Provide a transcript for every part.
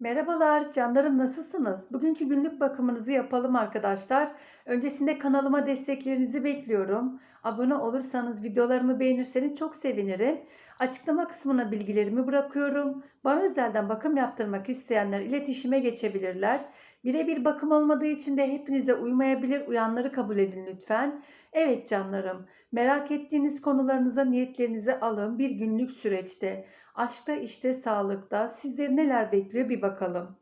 Merhabalar canlarım nasılsınız? Bugünkü günlük bakımınızı yapalım arkadaşlar. Öncesinde kanalıma desteklerinizi bekliyorum. Abone olursanız, videolarımı beğenirseniz çok sevinirim. Açıklama kısmına bilgilerimi bırakıyorum. Bana özelden bakım yaptırmak isteyenler iletişime geçebilirler. Birebir bakım olmadığı için de hepinize uymayabilir. Uyanları kabul edin lütfen. Evet canlarım, merak ettiğiniz konularınıza niyetlerinizi alın bir günlük süreçte. Aşkta, işte, sağlıkta sizleri neler bekliyor bir bakalım.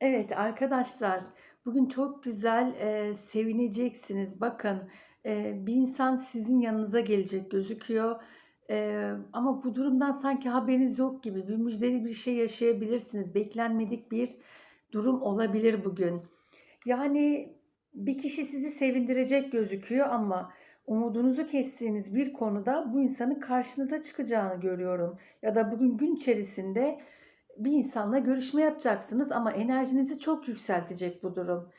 Evet arkadaşlar, bugün çok güzel, eee, sevineceksiniz. Bakın, eee, bir insan sizin yanınıza gelecek gözüküyor. Eee, ama bu durumdan sanki haberiniz yok gibi bir müjdeli bir şey yaşayabilirsiniz. Beklenmedik bir durum olabilir bugün. Yani bir kişi sizi sevindirecek gözüküyor ama umudunuzu kestiğiniz bir konuda bu insanın karşınıza çıkacağını görüyorum. Ya da bugün gün içerisinde bir insanla görüşme yapacaksınız ama enerjinizi çok yükseltecek bu durum.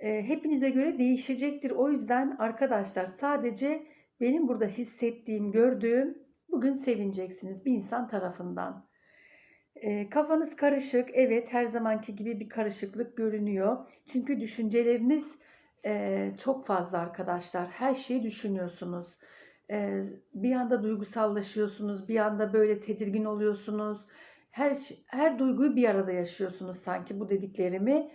Eee, hepinize göre değişecektir. O yüzden arkadaşlar sadece benim burada hissettiğim, gördüğüm bugün sevineceksiniz bir insan tarafından. Eee, kafanız karışık. Evet, her zamanki gibi bir karışıklık görünüyor. Çünkü düşünceleriniz eee, çok fazla arkadaşlar. Her şeyi düşünüyorsunuz. Eee, bir anda duygusallaşıyorsunuz, bir anda böyle tedirgin oluyorsunuz. Her her duyguyu bir arada yaşıyorsunuz sanki bu dediklerimi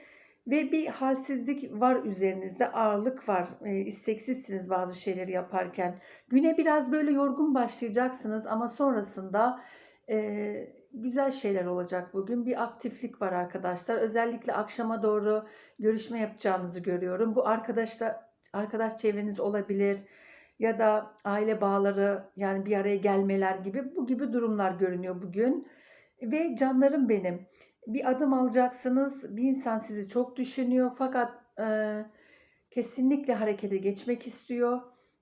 ve bir halsizlik var üzerinizde, ağırlık var. Eee, isteksizsiniz bazı şeyleri yaparken. Güne biraz böyle yorgun başlayacaksınız ama sonrasında eee, güzel şeyler olacak bugün. Bir aktiflik var arkadaşlar. Özellikle akşama doğru görüşme yapacağınızı görüyorum. Bu arkadaşla arkadaş çevreniz olabilir ya da aile bağları yani bir araya gelmeler gibi bu gibi durumlar görünüyor bugün. Ve canlarım benim. Bir adım alacaksınız. Bir insan sizi çok düşünüyor fakat eee, kesinlikle harekete geçmek istiyor.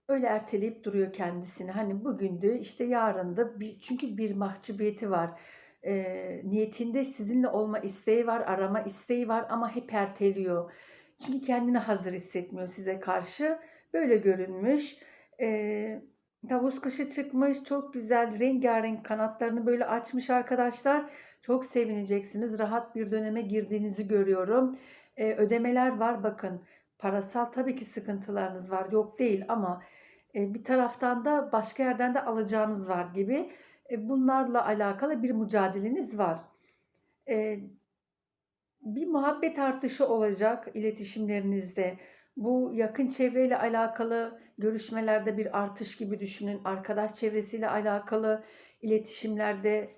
Öyle erteleyip duruyor kendisini. Hani bugündü, işte yarındı. Bir, çünkü bir mahcubiyeti var. Eee, niyetinde sizinle olma isteği var, arama isteği var ama hep erteliyor. Çünkü kendini hazır hissetmiyor size karşı. Böyle görünmüş. Eee, tavus kuşu çıkmış. Çok güzel rengarenk kanatlarını böyle açmış arkadaşlar. Çok sevineceksiniz. Rahat bir döneme girdiğinizi görüyorum. Eee, ödemeler var bakın. Parasal tabii ki sıkıntılarınız var. Yok değil ama e, bir taraftan da başka yerden de alacağınız var gibi. E, bunlarla alakalı bir mücadeleniz var. E, bir muhabbet artışı olacak iletişimlerinizde. Bu yakın çevreyle alakalı görüşmelerde bir artış gibi düşünün. Arkadaş çevresiyle alakalı iletişimlerde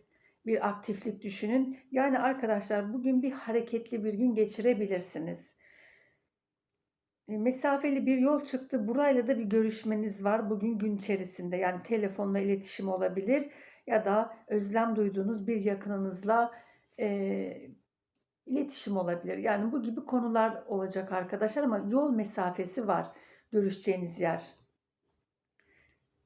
bir aktiflik düşünün. Yani arkadaşlar bugün bir hareketli bir gün geçirebilirsiniz. E, mesafeli bir yol çıktı. Burayla da bir görüşmeniz var bugün gün içerisinde. Yani telefonla iletişim olabilir ya da özlem duyduğunuz bir yakınınızla e, iletişim olabilir. Yani bu gibi konular olacak arkadaşlar ama yol mesafesi var görüşeceğiniz yer.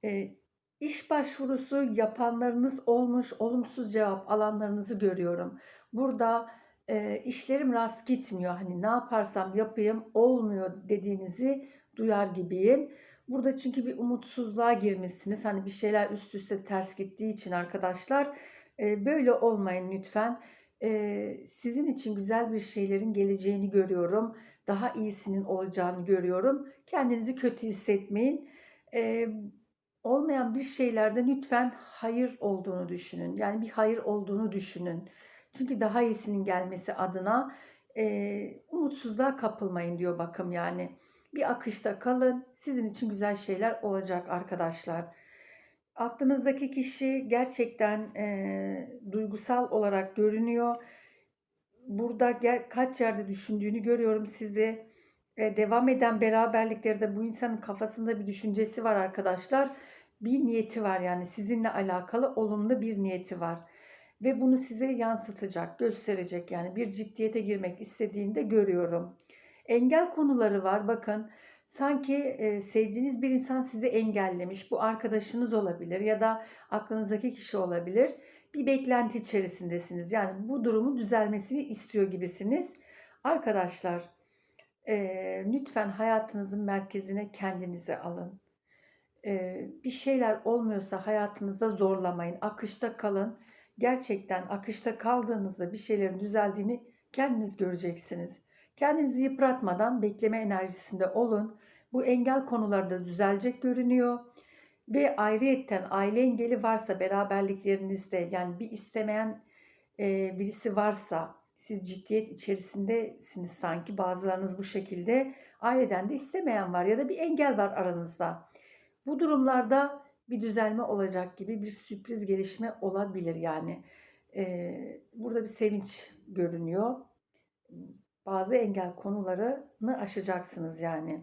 E, iş başvurusu yapanlarınız olmuş, olumsuz cevap alanlarınızı görüyorum. Burada e, işlerim rast gitmiyor. Hani ne yaparsam yapayım olmuyor dediğinizi duyar gibiyim. Burada çünkü bir umutsuzluğa girmişsiniz. Hani bir şeyler üst üste ters gittiği için arkadaşlar e, böyle olmayın lütfen. E, sizin için güzel bir şeylerin geleceğini görüyorum. Daha iyisinin olacağını görüyorum. Kendinizi kötü hissetmeyin. E, olmayan bir şeylerden lütfen hayır olduğunu düşünün. Yani bir hayır olduğunu düşünün. Çünkü daha iyisinin gelmesi adına e, umutsuzluğa kapılmayın diyor bakım yani. Bir akışta kalın. Sizin için güzel şeyler olacak arkadaşlar. Aklınızdaki kişi gerçekten e, duygusal olarak görünüyor. Burada kaç yerde düşündüğünü görüyorum sizi. E, devam eden beraberliklerde bu insanın kafasında bir düşüncesi var arkadaşlar. Bir niyeti var yani sizinle alakalı olumlu bir niyeti var ve bunu size yansıtacak, gösterecek. Yani bir ciddiyete girmek istediğinde görüyorum. Engel konuları var. Bakın sanki e, sevdiğiniz bir insan sizi engellemiş. Bu arkadaşınız olabilir ya da aklınızdaki kişi olabilir. Bir beklenti içerisindesiniz. Yani bu durumun düzelmesini istiyor gibisiniz. Arkadaşlar e, lütfen hayatınızın merkezine kendinizi alın. Eee, bir şeyler olmuyorsa hayatınızda zorlamayın. Akışta kalın. Gerçekten akışta kaldığınızda bir şeylerin düzeldiğini kendiniz göreceksiniz. Kendinizi yıpratmadan bekleme enerjisinde olun. Bu engel konuları da düzelecek görünüyor. Ve ayrıyetten aile engeli varsa beraberliklerinizde yani bir istemeyen e, birisi varsa siz ciddiyet içerisindesiniz sanki bazılarınız bu şekilde aileden de istemeyen var ya da bir engel var aranızda. Bu durumlarda bir düzelme olacak gibi bir sürpriz gelişme olabilir yani. Ee, burada bir sevinç görünüyor. Bazı engel konularını aşacaksınız yani.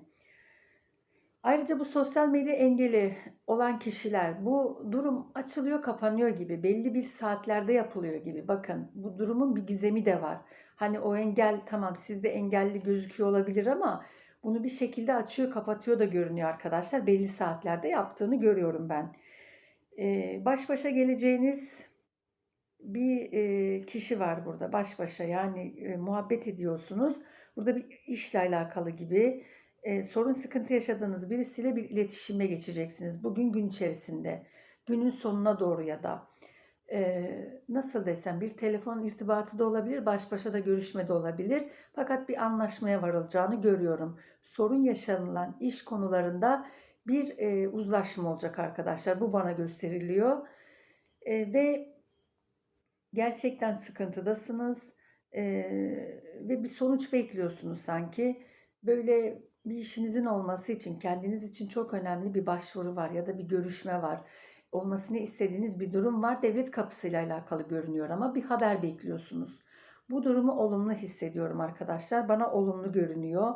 Ayrıca bu sosyal medya engeli olan kişiler bu durum açılıyor kapanıyor gibi belli bir saatlerde yapılıyor gibi. Bakın bu durumun bir gizemi de var. Hani o engel tamam sizde engelli gözüküyor olabilir ama bunu bir şekilde açıyor kapatıyor da görünüyor arkadaşlar. Belli saatlerde yaptığını görüyorum ben. Ee, baş başa geleceğiniz bir e, kişi var burada baş başa yani e, muhabbet ediyorsunuz. Burada bir işle alakalı gibi e, sorun sıkıntı yaşadığınız birisiyle bir iletişime geçeceksiniz. Bugün gün içerisinde günün sonuna doğru ya da e, nasıl desem bir telefon irtibatı da olabilir, baş başa da görüşme de olabilir. Fakat bir anlaşmaya varılacağını görüyorum. Sorun yaşanılan iş konularında bir e, uzlaşma olacak arkadaşlar. Bu bana gösteriliyor. E, ve gerçekten sıkıntıdasınız e, ve bir sonuç bekliyorsunuz sanki. Böyle bir işinizin olması için kendiniz için çok önemli bir başvuru var ya da bir görüşme var. Olmasını istediğiniz bir durum var. Devlet kapısıyla alakalı görünüyor ama bir haber bekliyorsunuz. Bu durumu olumlu hissediyorum arkadaşlar. Bana olumlu görünüyor.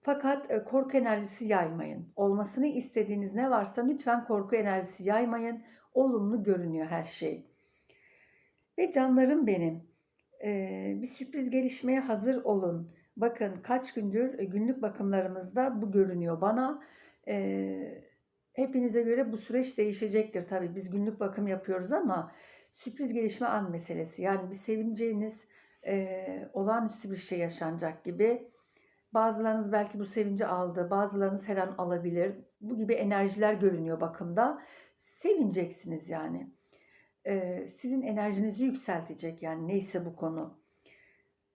Fakat e, korku enerjisi yaymayın. Olmasını istediğiniz ne varsa lütfen korku enerjisi yaymayın. Olumlu görünüyor her şey. Ve canlarım benim. Ee, bir sürpriz gelişmeye hazır olun. Bakın kaç gündür e, günlük bakımlarımızda bu görünüyor bana. Ee, hepinize göre bu süreç değişecektir tabii. Biz günlük bakım yapıyoruz ama sürpriz gelişme an meselesi. Yani bir sevineceğiniz e, olağanüstü bir şey yaşanacak gibi. Bazılarınız belki bu sevinci aldı, bazılarınız her an alabilir. Bu gibi enerjiler görünüyor bakımda. Sevineceksiniz yani. Ee, sizin enerjinizi yükseltecek yani neyse bu konu.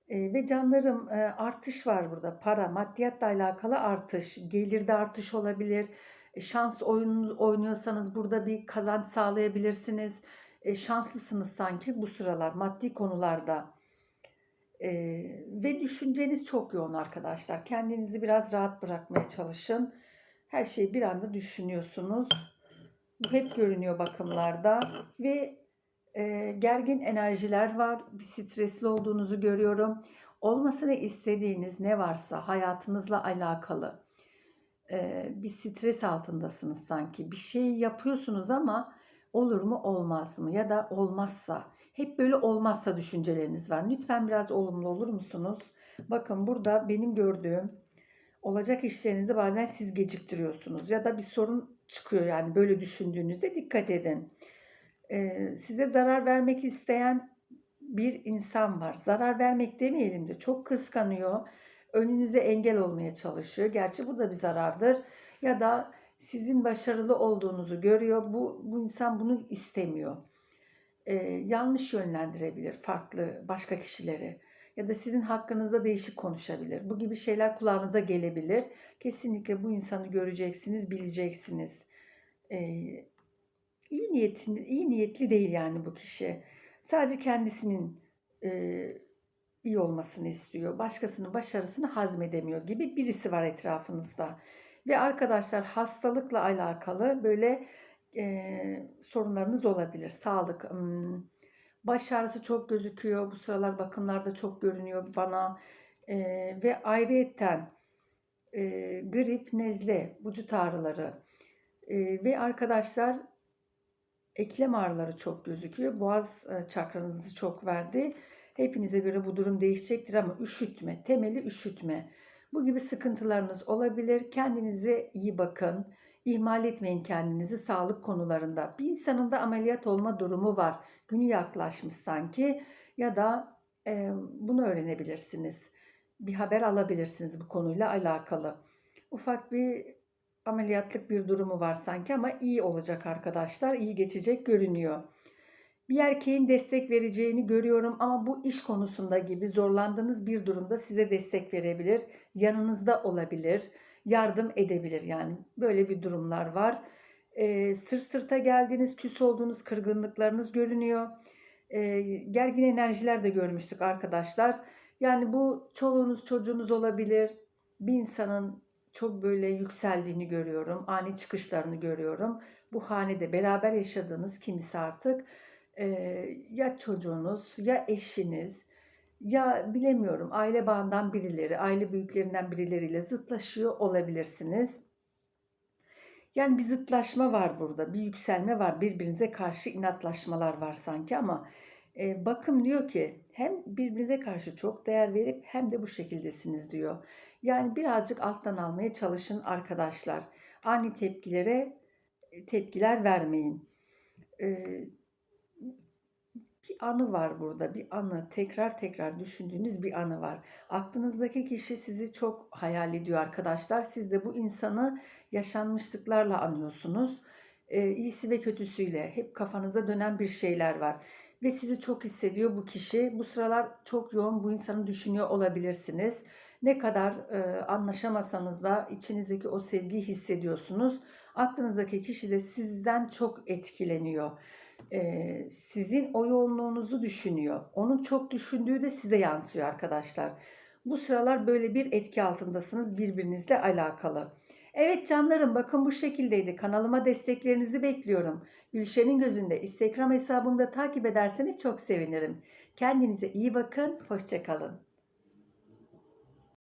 E, ve canlarım e, artış var burada. Para, maddiyatla alakalı artış, gelirde artış olabilir. E, şans oyunu oynuyorsanız burada bir kazanç sağlayabilirsiniz. E, şanslısınız sanki bu sıralar maddi konularda. E, ve düşünceniz çok yoğun arkadaşlar. Kendinizi biraz rahat bırakmaya çalışın. Her şeyi bir anda düşünüyorsunuz. Bu hep görünüyor bakımlarda ve e, gergin enerjiler var. Bir stresli olduğunuzu görüyorum. Olmasını istediğiniz ne varsa hayatınızla alakalı e, bir stres altındasınız sanki. Bir şey yapıyorsunuz ama olur mu olmaz mı ya da olmazsa. Hep böyle olmazsa düşünceleriniz var. Lütfen biraz olumlu olur musunuz? Bakın burada benim gördüğüm olacak işlerinizi bazen siz geciktiriyorsunuz ya da bir sorun çıkıyor yani böyle düşündüğünüzde dikkat edin size zarar vermek isteyen bir insan var. Zarar vermek demeyelim de çok kıskanıyor. Önünüze engel olmaya çalışıyor. Gerçi bu da bir zarardır. Ya da sizin başarılı olduğunuzu görüyor. Bu, bu insan bunu istemiyor. Ee, yanlış yönlendirebilir farklı başka kişileri. Ya da sizin hakkınızda değişik konuşabilir. Bu gibi şeyler kulağınıza gelebilir. Kesinlikle bu insanı göreceksiniz, bileceksiniz. Ee, iyi niyetli, iyi niyetli değil yani bu kişi. Sadece kendisinin e, iyi olmasını istiyor. Başkasının başarısını hazmedemiyor gibi birisi var etrafınızda. Ve arkadaşlar hastalıkla alakalı böyle e, sorunlarınız olabilir. Sağlık, hmm, baş ağrısı çok gözüküyor. Bu sıralar bakımlarda çok görünüyor bana. E, ve ayrıyetten e, grip, nezle, vücut ağrıları. E, ve arkadaşlar Eklem ağrıları çok gözüküyor. Boğaz e, çakranızı çok verdi. Hepinize göre bu durum değişecektir ama üşütme, temeli üşütme. Bu gibi sıkıntılarınız olabilir. Kendinize iyi bakın. İhmal etmeyin kendinizi sağlık konularında. Bir insanın da ameliyat olma durumu var. Günü yaklaşmış sanki ya da e, bunu öğrenebilirsiniz. Bir haber alabilirsiniz bu konuyla alakalı. Ufak bir ameliyatlık bir durumu var sanki ama iyi olacak arkadaşlar. İyi geçecek görünüyor. Bir erkeğin destek vereceğini görüyorum ama bu iş konusunda gibi zorlandığınız bir durumda size destek verebilir, yanınızda olabilir, yardım edebilir yani böyle bir durumlar var. Ee, sırt sırta geldiğiniz, küs olduğunuz kırgınlıklarınız görünüyor. Ee, gergin enerjiler de görmüştük arkadaşlar. Yani bu çoluğunuz çocuğunuz olabilir. Bir insanın çok böyle yükseldiğini görüyorum. Ani çıkışlarını görüyorum. Bu hanede beraber yaşadığınız kimisi artık e, ya çocuğunuz ya eşiniz ya bilemiyorum aile bağından birileri, aile büyüklerinden birileriyle zıtlaşıyor olabilirsiniz. Yani bir zıtlaşma var burada, bir yükselme var, birbirinize karşı inatlaşmalar var sanki ama e, bakım diyor ki hem birbirinize karşı çok değer verip hem de bu şekildesiniz diyor. Yani birazcık alttan almaya çalışın arkadaşlar. Ani tepkilere e, tepkiler vermeyin. Bir anı var burada, bir anı. Tekrar tekrar düşündüğünüz bir anı var. Aklınızdaki kişi sizi çok hayal ediyor arkadaşlar. Siz de bu insanı yaşanmışlıklarla anıyorsunuz. E, iyisi ve kötüsüyle hep kafanızda dönen bir şeyler var. Ve sizi çok hissediyor bu kişi. Bu sıralar çok yoğun bu insanı düşünüyor olabilirsiniz. Ne kadar e, anlaşamasanız da içinizdeki o sevgiyi hissediyorsunuz. Aklınızdaki kişi de sizden çok etkileniyor e, sizin o yoğunluğunuzu düşünüyor. Onun çok düşündüğü de size yansıyor arkadaşlar. Bu sıralar böyle bir etki altındasınız birbirinizle alakalı. Evet canlarım bakın bu şekildeydi. Kanalıma desteklerinizi bekliyorum. Gülşen'in gözünde Instagram hesabımda takip ederseniz çok sevinirim. Kendinize iyi bakın. Hoşçakalın.